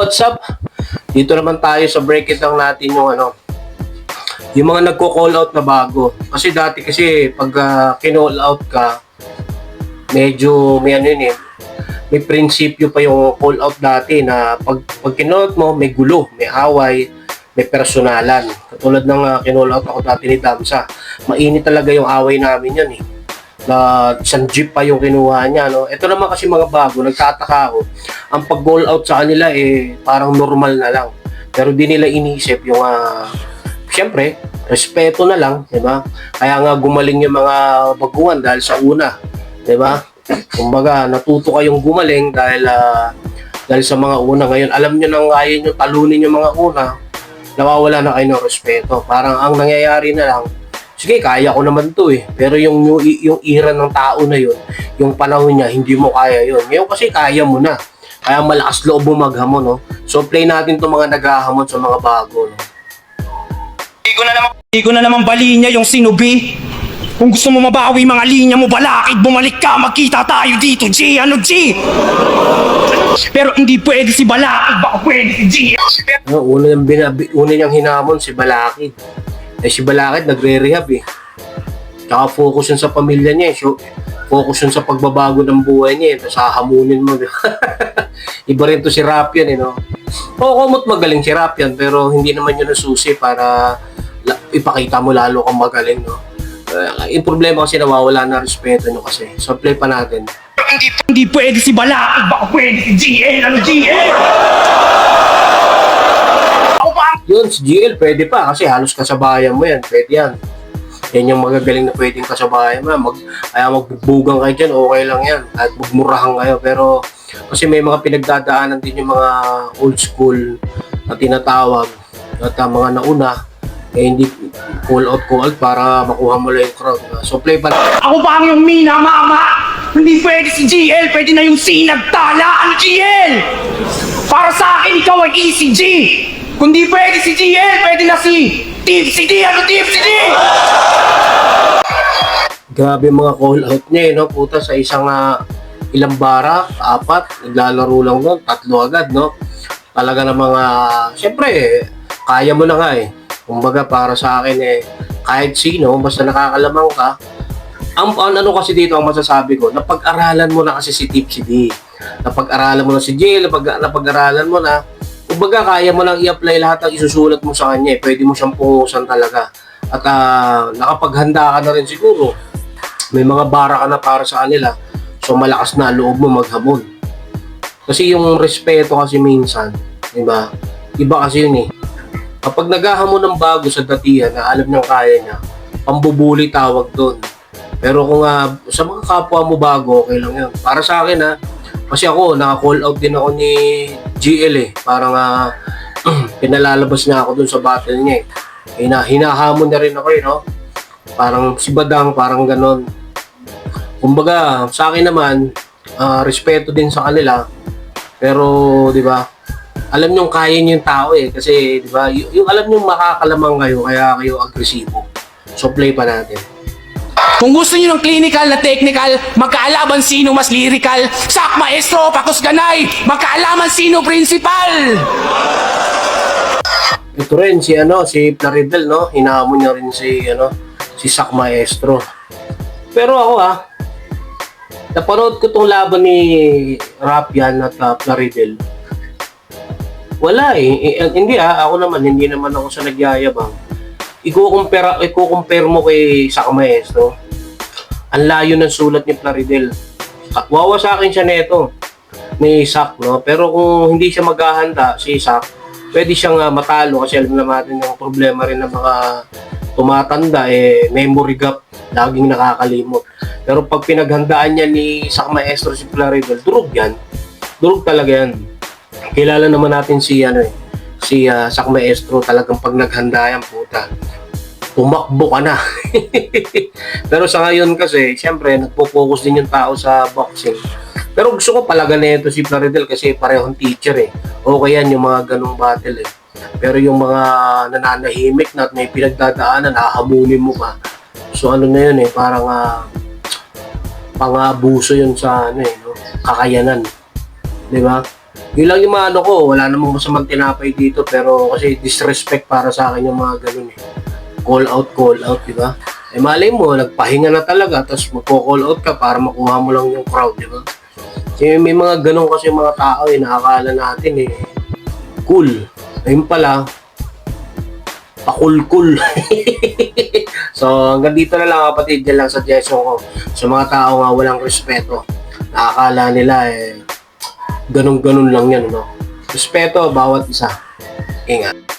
What's up? Dito naman tayo sa break it lang natin yung ano, yung mga nagko-call out na bago. Kasi dati kasi pag uh, kinall out ka, medyo may ano yun eh, may prinsipyo pa yung call out dati na pag, pag kinall out mo, may gulo, may away, may personalan. Katulad ng uh, kinall out ako dati ni Damsa. Mainit talaga yung away namin yun eh na isang jeep pa yung kinuha niya. No? Ito naman kasi mga bago, nagtataka ako. Ang pag-goal out sa kanila eh parang normal na lang. Pero di nila inisip yung uh, siyempre, respeto na lang, di ba? Kaya nga gumaling yung mga baguhan dahil sa una, di ba? Kumbaga, natuto kayong gumaling dahil ah, dahil sa mga una ngayon. Alam nyo nang kaya nyo talunin yung mga una, nawawala na kayo ng respeto. Parang ang nangyayari na lang, sige, kaya ko naman to eh. Pero yung, yung, yung era ng tao na yun, yung panahon niya, hindi mo kaya yun. Ngayon kasi kaya mo na. Kaya malakas loob mo maghamon, no? So, play natin itong mga naghahamon sa mga bago, no? Hindi ko na naman, hindi ko na naman balinya yung sinubi. Kung gusto mo mabawi mga linya mo, balakid, bumalik ka, magkita tayo dito, G, ano, G? Pero hindi pwede si Balakid, baka pwede si G. Ano, una niyang, binabi, una niyang hinamon si Balakid. Eh si Balakid nagre-rehab eh. Tsaka focus yun sa pamilya niya eh. Focus yun sa pagbabago ng buhay niya eh. Tapos hahamunin mo. Iba rin to si Rapian eh no. Oo, kumot magaling si Rapian pero hindi naman yun ang susi para ipakita mo lalo kang magaling no. Uh, yung problema kasi nawawala na respeto nyo kasi. So play pa natin. Hindi, hindi pwede si Balakid, baka pwede si GL, ano, GL? Pa Yun, si GL pwede pa kasi halos kasabayan mo yan. Pwede yan. Yan yung magagaling na pwedeng kasabayan mo. Mag, kaya magbugbugan kayo dyan, okay lang yan. At magmurahan kayo. Pero kasi may mga pinagdadaanan din yung mga old school na tinatawag at uh, mga nauna eh hindi call out call out para makuha mo lang yung crowd. So play pa Ako ba ang yung mina, mama? Hindi pwede si GL, pwede na yung C nagtala. Ano GL? Para sa akin, ikaw ay ECG. Kung di pwede si GL, pwede na si Team CD. Ano Team CD? Grabe yung mga call out niya eh, no? Puta sa isang ah, ilang bara, apat, naglalaro lang doon, tatlo agad, no? Talaga ng mga, syempre, eh, kaya mo na nga eh. Kumbaga para sa akin eh, kahit sino, basta nakakalamang ka, ang, ang ano kasi dito ang masasabi ko, napag-aralan mo na kasi si Tip si D. Napag-aralan mo na si Jill, napag, napag-aralan mo na, kumbaga kaya mo lang i-apply lahat ng isusulat mo sa kanya eh. Pwede mo siyang pungusan talaga. At ah, nakapaghanda ka na rin siguro may mga bara ka na para sa kanila. So malakas na loob mo maghamon. Kasi yung respeto kasi minsan, di ba? Iba kasi yun eh. Kapag naghahamon ng bago sa datihan na alam niyang kaya niya, pambubuli tawag doon. Pero kung ah, sa mga kapwa mo bago, okay lang yun. Para sa akin ha, kasi ako, naka-call out din ako ni GL eh. Parang ah, pinalalabas niya ako dun sa battle niya eh. Hina, hinahamon na rin ako eh, no? Parang si Badang, parang ganon. Kumbaga, sa akin naman, ah, respeto din sa kanila. Pero, di ba, alam nyo kaya nyo yung tao eh. Kasi, di ba, y- yung alam nyo makakalamang kayo, kaya kayo agresibo. So, play pa natin. Kung gusto niyo ng clinical na technical, magkaalaman sino mas lyrical. Sak maestro, pakus ganay, magkaalaman sino principal. Ito rin si ano, si Plaridel, no? Hinahamon niya rin si ano, si Sak Maestro. Pero ako ah, napanood ko tong laban ni Rapian at uh, Plaridel. Wala eh. Eh, Hindi ah, ako naman, hindi naman ako sa nagyayabang. Iko-compare, iko-compare mo kay Sak Maestro. Ang layo ng sulat ni Plaridel. Wawa sa akin siya neto ni Sak, no? Pero kung hindi siya maghahanda, si Sak, pwede siyang ah, matalo kasi alam naman natin yung problema rin ng mga tumatanda, eh, memory gap, laging nakakalimot. Pero pag pinaghandaan niya ni Sak Maestro si Plaridel, durog yan. Durog talaga yan. Kilala naman natin si, ano eh, si ah, Sak Maestro, talagang pag naghanda yan, puta, tumakbo ka na. Pero sa ngayon kasi, siyempre, nagpo-focus din yung tao sa boxing. Pero gusto ko palaga na ito si Plaridel kasi parehong teacher eh. Okay yan yung mga ganong battle eh. Pero yung mga nananahimik na at may pinagdadaanan, hahamunin mo pa. So ano na yun eh, parang uh, pang-abuso yun sa ano eh, no? kakayanan. Di ba? Yun lang yung mga ano ko, wala namang masamang tinapay dito pero kasi disrespect para sa akin yung mga ganun eh. Call out, call out, di ba? Eh malay mo, nagpahinga na talaga tapos magko-call out ka para makuha mo lang yung crowd, di ba? Kasi may mga ganun kasi mga tao eh, nakakala natin eh, cool. Ayun pala, pakul-kul. so hanggang dito na lang kapatid, yan lang suggestion ko sa mga tao nga walang respeto. Nakakala nila eh, ganun-ganun lang yan, no? Respeto bawat isa. Ingat.